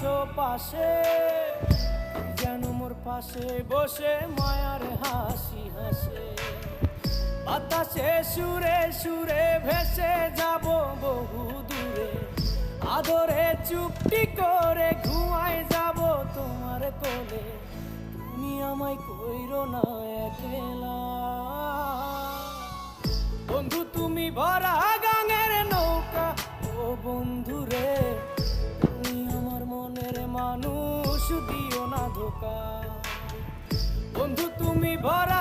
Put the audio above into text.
আছো পাশে, যেন মোর পাশে বসে মায়ার হাসি হাসে। বাতাসে সুরে সুরে ভেসে যাব বহু দূরে। আদরে চুপটি করে ঘুমায় যাব তোমার কোলে। তুমি আমায় কইরো না একলা। বন্ধু, তুমি ভরা গাঙের মানুষ দিও না ধোকা। বন্ধু তুমি ভরা